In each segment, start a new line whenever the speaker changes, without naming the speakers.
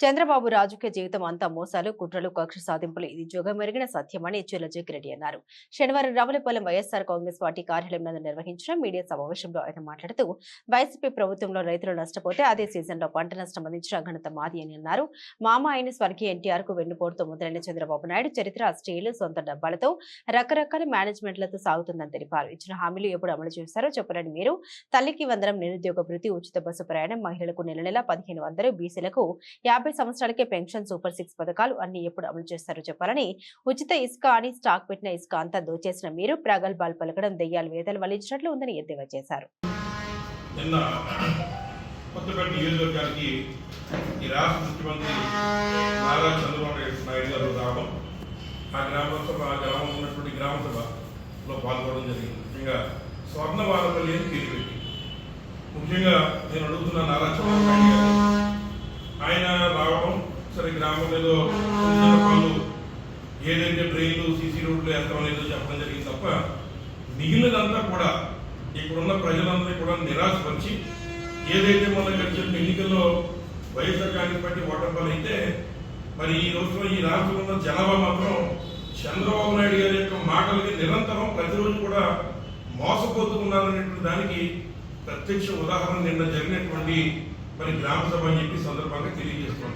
చంద్రబాబు రాజకీయ జీవితం అంతా మోసాలు కుట్రలు కక్ష సాధింపులు. ఇది జోగమెరిగిన సత్యమని చెల్ల జగ్గిరెడ్డి అన్నారు. శనివారం రావులపాలెం వైఎస్ఆర్ కాంగ్రెస్ పార్టీ కార్యాలయం నందు నిర్వహించిన మీడియా సమావేశంలో ఆయన మాట్లాడుతూ వైసీపీ ప్రభుత్వంలో రైతులు నష్టపోతే అదే సీజన్లో పంట నష్టం అందించిన ఘనత మాది అని అన్నారు. మామ ఆయన స్వర్గీయ ఎన్టీఆర్కు వెన్నుపోటుతో మొదలైన చంద్రబాబు నాయుడు చరిత్ర స్టీల్ సొంత డబ్బాలతో రకరకాల మేనేజ్మెంట్లతో సాగుతుందని తెలిపారు. ఇచ్చిన హామీలు ఎప్పుడు అమలు చేశారో చెప్పరని మీరు తల్లికి వందనం నిరుద్యోగ భృతి ఉచిత బస్సు ప్రయాణం మహిళలకు నెల నెల పదిహేను వందలు బీసీలకు యాభై సంవత్సరాలకే పెన్షన్ సూపర్ సిక్స్ పథకాలు అన్ని ఎప్పుడు అమలు చేస్తారో చెప్పాలని ఉచిత ఇసుక అని స్టాక్ పెట్టిన ఇసుక అంతా దోచేసిన మీరు ప్రగల్భాలు పలకడం దెయ్యాలు వేదలు వలించినట్లు ఉందని ఎద్దేవా చేశారు.
ఈ రాష్ట్ర ముఖ్యమంత్రి నారా చంద్రబాబు నాయుడు గారు రావడం ఆ ఆ గ్రామం ఉన్నటువంటి పాల్గొనడం జరిగింది. ముఖ్యంగా స్వర్ణ వారపల్లి అని పేరు పెట్టి ముఖ్యంగా నేను అడుగుతున్న నారా చంద్రబాబు నాయుడు ఆయన రావడం సరే గ్రామం ఏదో ఏదైతే డ్రైన్లు సీసీ రోడ్లు వేస్తామని లేదో చెప్పడం జరిగింది తప్ప మిగిలినదంతా కూడా ఇప్పుడున్న ప్రజలందరినీ కూడా నిరాశపరిచి ఏదైతే మొన్న గడిచిన ఎన్నికల్లో వైఎస్ఆర్ కాంగ్రెస్ పార్టీ ఓటర్లు అయితే మరి ఈ రోజున ఈ రాష్ట్రంలో ఉన్న జనాభా మాత్రం చంద్రబాబు నాయుడు గారి యొక్క మాటలకి నిరంతరం ప్రతిరోజు కూడా మోసపోతున్నారనేటువంటి దానికి ప్రత్యక్ష ఉదాహరణ నిన్న జరిగినటువంటి మరి గ్రామ సభ అని చెప్పి సందర్భంగా తెలియజేస్తున్నాం.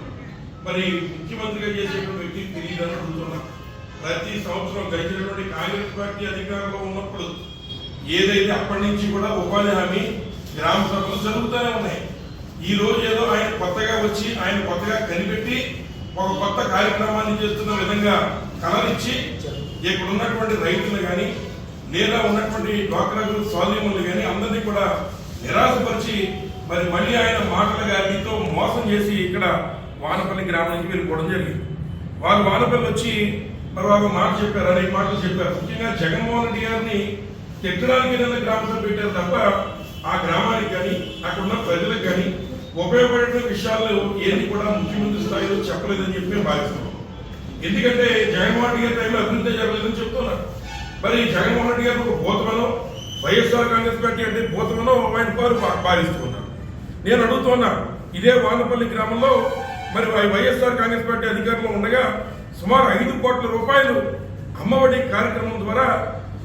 మరి ముఖ్యమంత్రిగా చేసేటువంటి వ్యక్తి తెలియదని అడుగుతున్నాం. ప్రతి సంవత్సరం గడిచినటువంటి కాంగ్రెస్ పార్టీ అధికారంలో ఉన్నప్పుడు ఏదైతే అప్పటి నుంచి కూడా ఉపాధి హామీ గ్రామ సభలు జరుగుతూనే ఉన్నాయి. ఈ రోజు ఏదో ఆయన కొత్తగా వచ్చి ఆయన కొత్తగా కనిపెట్టి ఒక కొత్త కార్యక్రమాన్ని చేస్తున్న విధంగా కలనిచ్చి ఇక్కడ ఉన్నటువంటి రైతులు కానీ లేదా ఉన్నటువంటి డ్వాక్రా గ్రూప్ కానీ అందరినీ కూడా నిరాశపరిచి మరి మళ్ళీ ఆయన మాటలు గారితో మోసం చేసి ఇక్కడ వానపల్లి గ్రామానికి వెళ్ళిపోవడం జరిగింది. వారు వానపల్లి వచ్చి మరి వారు మాట చెప్పారు అనేక మాటలు చెప్పారు. ముఖ్యంగా జగన్మోహన్ రెడ్డి గారిని తిట్టడానికి ఏదైనా గ్రామ పెట్టారు తప్ప ఆ గ్రామానికి కానీ అక్కడ ఉన్న ప్రజలకు కానీ ఉపయోగపడే విషయాల్లో ఏది కూడా ముఖ్యమంత్రి స్థాయిలో చెప్పలేదని చెప్పి మేము భావిస్తున్నాం. ఎందుకంటే జగన్మోహన్ రెడ్డి గారి టైంలో అభివృద్ధి జరగలేదని చెప్తున్నారు మరి జగన్మోహన్ రెడ్డి గారు ఒక భూతమనో వైఎస్ఆర్ కాంగ్రెస్ పార్టీ అంటే భూతమనో ఆయన వారు భావిస్తున్నారు నేను అడుగుతున్నా ఇదే వానపల్లి గ్రామంలో మరి వైఎస్ఆర్ కాంగ్రెస్ పార్టీ అధికారంలో ఉండగా సుమారు ఐదు కోట్ల రూపాయలు అమ్మఒడి కార్యక్రమం ద్వారా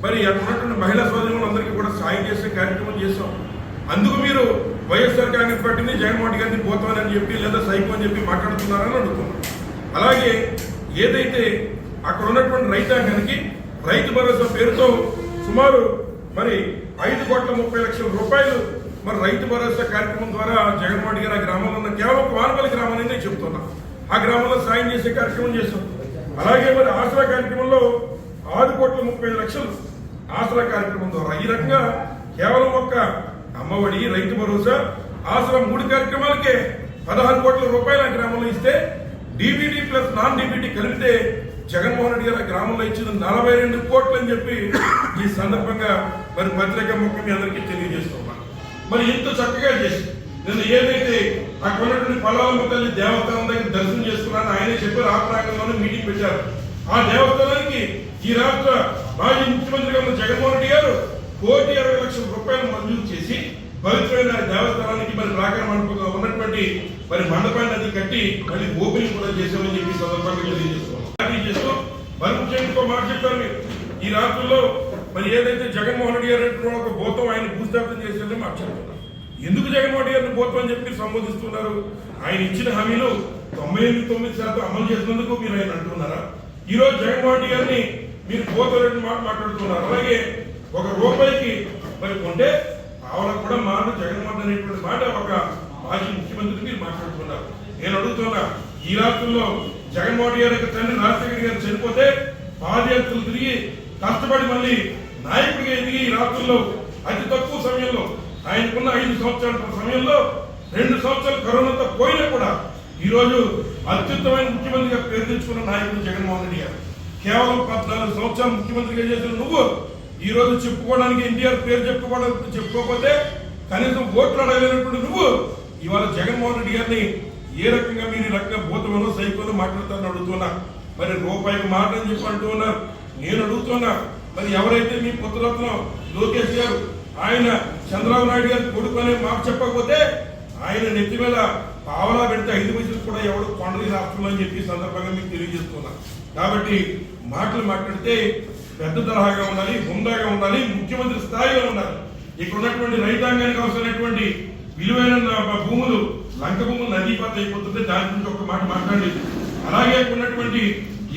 మరి అక్కడ ఉన్నటువంటి మహిళా సోదరులందరికీ కూడా సాయం చేసే కార్యక్రమం చేశాం. అందుకు మీరు వైఎస్ఆర్ కాంగ్రెస్ పార్టీని జగన్మోహన్ గారిని పోతామని చెప్పి లేదా సైకో అని చెప్పి మాట్లాడుతున్నారని అడుగుతున్నాం. అలాగే ఏదైతే అక్కడ ఉన్నటువంటి రైతాంగానికి రైతు భరోసా పేరుతో సుమారు మరి ఐదు కోట్ల ముప్పై లక్షల రూపాయలు మరి రైతు భరోసా కార్యక్రమం ద్వారా జగన్మోహన్ గారు ఆ గ్రామంలో ఉన్న కేవలం ఒక వానపల్లి గ్రామం అనేది చెప్తున్నా. ఆ గ్రామంలో సాయం చేసే కార్యక్రమం చేశాం అలాగే మరి ఆసరా కార్యక్రమంలో ఆరు కోట్ల ముప్పై ఐదు లక్షలు ఆసరా కార్యక్రమం ద్వారా. ఈ రకంగా కేవలం ఒక్క అమ్మఒడి రైతు భరోసా ఆసరా మూడు కార్యక్రమాలకే పదహారు కోట్ల రూపాయలు ఆ గ్రామంలో ఇస్తే డీబీటీ ప్లస్ నాన్ డీబీటీ కలిపితే జగన్మోహన్ రెడ్డి గారు ఆ గ్రామంలో ఇచ్చిన నలభై రెండు కోట్లు అని చెప్పి ఈ సందర్భంగా మరి పత్రిక ముఖ్యం మీ అందరికీ తెలియజేస్తాం. మరి ఎంతో చక్కగా చేసి నేను ఏదైతే అక్కడ ఉన్నటువంటి పలాలమ్మ తల్లి దేవస్థానం దగ్గర దర్శనం చేసుకున్నాను ఆయనే చెప్పారు ఆ ప్రాంగంలోనే మీటింగ్ పెట్టారు. ఆ దేవస్థానానికి ఈ రాష్ట్ర మాజీ ముఖ్యమంత్రిగా ఉన్న జగన్మోహన్ రెడ్డి గారు కోటి అరవై లక్షల రూపాయలు మంజూరు చేసి పవిత్రమైన దేవస్థానానికి మరి ప్రాకార మండపంగా ఉన్నటువంటి మరి మండపాన్ని అది కట్టి మళ్ళీ ఓపెనింగ్ కూడా చేశామని చెప్పి సందర్భంగా తెలియజేస్తున్నాం. చేస్తూ మరి ముఖ్యంగా మాట చెప్పారు మీరు ఈ రాష్ట్రంలో మరి ఏదైతే జగన్మోహన్ రెడ్డి గారు అంటున్న ఒక భూతం ఆయన భూస్థాపితం చేసేదని మాట చెప్తున్నారు ఎందుకు జగన్మోహన్ రెడ్డి గారిని భూతం అని చెప్పి సంబోధిస్తున్నారు? ఆయన ఇచ్చిన హామీలు తొంభై ఎనిమిది తొమ్మిది శాతం అమలు చేసినందుకు మీరు ఆయన అంటున్నారా? ఈరోజు జగన్మోహన్ రెడ్డి గారిని మీరు భూతం మాట మాట్లాడుతున్నారు. అలాగే ఒక రూపాయికి మరి కొంటే ఆవిడ కూడా మాట జగన్మోహన్ అనేటువంటి మాట ఒక మాజీ ముఖ్యమంత్రికి మీరు మాట్లాడుతున్నారు. నేను అడుగుతున్నా ఈ రాష్ట్రంలో జగన్మోహన్ రెడ్డి గారి తండ్రి రాజశేఖర్ గారు చనిపోతే పాదయాత్రలు తిరిగి కష్టపడి మళ్ళీ నాయకుడిగా ఎదిగి ఈ రాష్ట్రంలో అతి తక్కువ సమయంలో ఆయనకున్న ఐదు సంవత్సరాల సమయంలో రెండు సంవత్సరాలు కరోనాతో పోయినా కూడా ఈరోజు అత్యుత్తమైన ముఖ్యమంత్రిగా పేరు తెచ్చుకున్న నాయకుడు జగన్మోహన్ రెడ్డి గారు. కేవలం పద్నాలుగు సంవత్సరాలు ముఖ్యమంత్రిగా చేసిన నువ్వు ఈ రోజు చెప్పుకోవడానికి ఎన్టీఆర్ పేరు చెప్పుకోవడానికి చెప్పుకోకపోతే కనీసం ఓట్లు అడగలేనటువంటి నువ్వు ఇవాళ జగన్మోహన్ రెడ్డి గారిని ఏ రకంగా మీరు రకంగా భూతమనో సైకోలో మాట్లాడతారని అడుగుతున్నా. మరి రూపాయికి మాట అని చెప్పి అంటూ ఉన్నారు. నేను అడుగుతున్నా. మరి ఎవరైతే మీ పుత్రరత్నం లోకేష్ గారు ఆయన చంద్రబాబు నాయుడు గారు కొడుకు అనే మాట చెప్పకపోతే ఆయన నెత్తి మీద పావలా పెడితే ఐదు పైసలు కూడా ఎవరు కొండలి రాష్ట్రంలో అని చెప్పి సందర్భంగా మీకు తెలియజేస్తున్నా. కాబట్టి మాటలు మాట్లాడితే పెద్ద తరహాగా ఉండాలి హుందాగా ఉండాలి ముఖ్యమంత్రి స్థాయిలో ఉండాలి. ఇక్కడ ఉన్నటువంటి రైతాంగానికి అవసరమైనటువంటి విలువైన భూములు లంక భూములు నదీపాత అయిపోతుంటే దాని గురించి ఒక మాట మాట్లాడి అలాగే ఉన్నటువంటి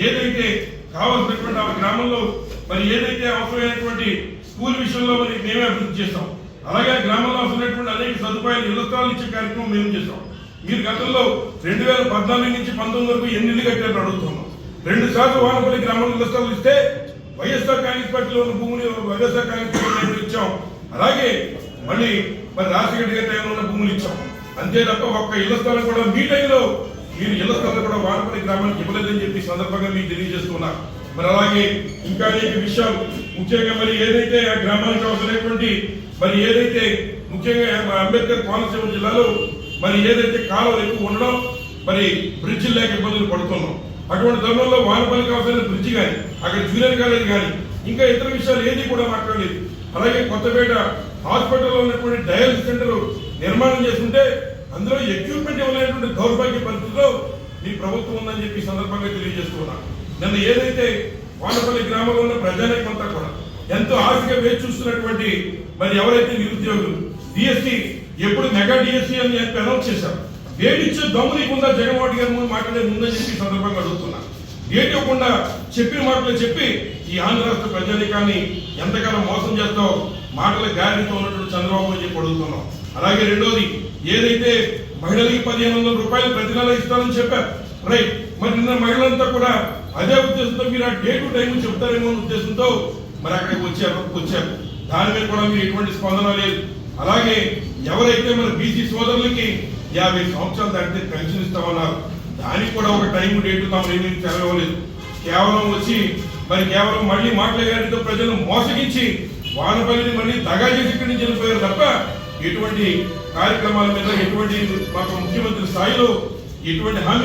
ఏదైతే కావాల్సినటువంటి ఆ గ్రామంలో మరి ఏదైతే అవసరమైనటువంటి స్కూల్ విషయంలో మరి మేమే అభివృద్ధి చేస్తాం. అలాగే గ్రామంలో అవసరమైనటువంటి అనేక సదుపాయాలు ఇళ్ళ ఇచ్చే కార్యక్రమం మేము చేస్తాం. మీరు గతంలో రెండు వేల పద్నాలుగు నుంచి పంతొమ్మిది వరకు ఎన్ని కట్టారు అడుగుతున్నాం. రెండు సార్లు వానపల్లి గ్రామంలో ఇళ్ళ ఇస్తే వైఎస్ఆర్ కాంగ్రెస్ పార్టీలో ఉన్న భూమిని వైఎస్ఆర్ కాంగ్రెస్ పార్టీలో ఇచ్చాం. అలాగే మళ్ళీ మరి రాజశేఖర్ గారి టైంలో ఉన్న భూములు ఇచ్చాం. అంతే తప్ప ఒక్క ఇళ్ళ స్థలం కూడా మీ టైంలో మీరు ఇళ్ళ స్థలం కూడా వానపల్లి గ్రామానికి ఇవ్వలేదని చెప్పి సందర్భంగా మీకు తెలియజేస్తున్నారు మరి అలాగే ఇంకా అనేక విషయాలు. ముఖ్యంగా మరి ఏదైతే ఆ గ్రామానికి అవసరమైనటువంటి మరి ఏదైతే ముఖ్యంగా అంబేద్కర్ కోనసీమ జిల్లాలో మరి ఏదైతే కాలువలు ఎక్కువ ఉండడం మరి బ్రిడ్జ్ లేక ఇబ్బందులు పడుతున్నాం. అటువంటి తరుణంలో వానపల్లికి అవసరమైన బ్రిడ్జ్ కానీ అక్కడ జూనియర్ కాలేజ్ కానీ ఇంకా ఇతర విషయాలు ఏది కూడా మాట్లాడలేదు అలాగే కొత్తపేట హాస్పిటల్లో ఉన్నటువంటి డయాలసిస్ సెంటర్ నిర్మాణం చేస్తుంటే అందులో ఎక్విప్మెంట్ ఇవ్వలేనటువంటి దౌర్భాగ్య పరిస్థితిలో మీ ప్రభుత్వం ఉందని చెప్పి సందర్భంగా తెలియజేసుకున్నాను నన్ను ఏదైతే వానపల్లి గ్రామంలో ఉన్న ప్రజానికం కూడా ఎంతో ఆశగా వేచి చూస్తున్నటువంటి మరి ఎవరైతే నిరుద్యోగులు డిఎస్సి ఎప్పుడు మెగా డిఎస్సి అని చెప్పి అనౌన్స్ చేశారు. ఏడిచ్చే ఇచ్చే దమ్ము నీకుందా? జగన్మోహన్ గారి ముందు మాట్లాడే ముందని చెప్పి సందర్భంగా అడుగుతున్నా. డేట్ చెప్పిన మాటలు చెప్పి ఈ ఆంధ్ర రాష్ట్ర ప్రజానికాన్ని ఎంతకాలం మోసం చేస్తావు మాటల గ్యారెంటీతో ఉన్నటువంటి చంద్రబాబు అని చెప్పి అడుగుతున్నాం. అలాగే రెండోది ఏదైతే మహిళలకి పదిహేను వందల రూపాయలు ప్రతి నెల ఇస్తానని చెప్పారు. రైట్. మరి నిన్న మహిళలంతా కూడా అదే ఉద్దేశంతో మీరు ఆ డే టు టైం చెప్తారేమో అనే ఉద్దేశంతో మరి అక్కడికి వచ్చారు వచ్చారు. దాని మీద కూడా మీరు ఎటువంటి స్పందన లేదు. అలాగే ఎవరైతే మన బీసీ సోదరులకి యాభై సంవత్సరాలు దాటితే పెన్షన్ ఇస్తామన్నారు దానికి కూడా ఒక టైం డేట్ తాము ఏమీ తెలవలేదు. కేవలం వచ్చి మరి కేవలం మళ్ళీ మాట్లాడేతో ప్రజలు మోసగించి వానపల్లిని మళ్ళీ దగా చేసి ఇక్కడి నుంచి వెళ్ళిపోయారు తప్ప ఎటువంటి కార్యక్రమాల మీద ఎటువంటి మాకు ముఖ్యమంత్రి స్థాయిలో ఎటువంటి హామీ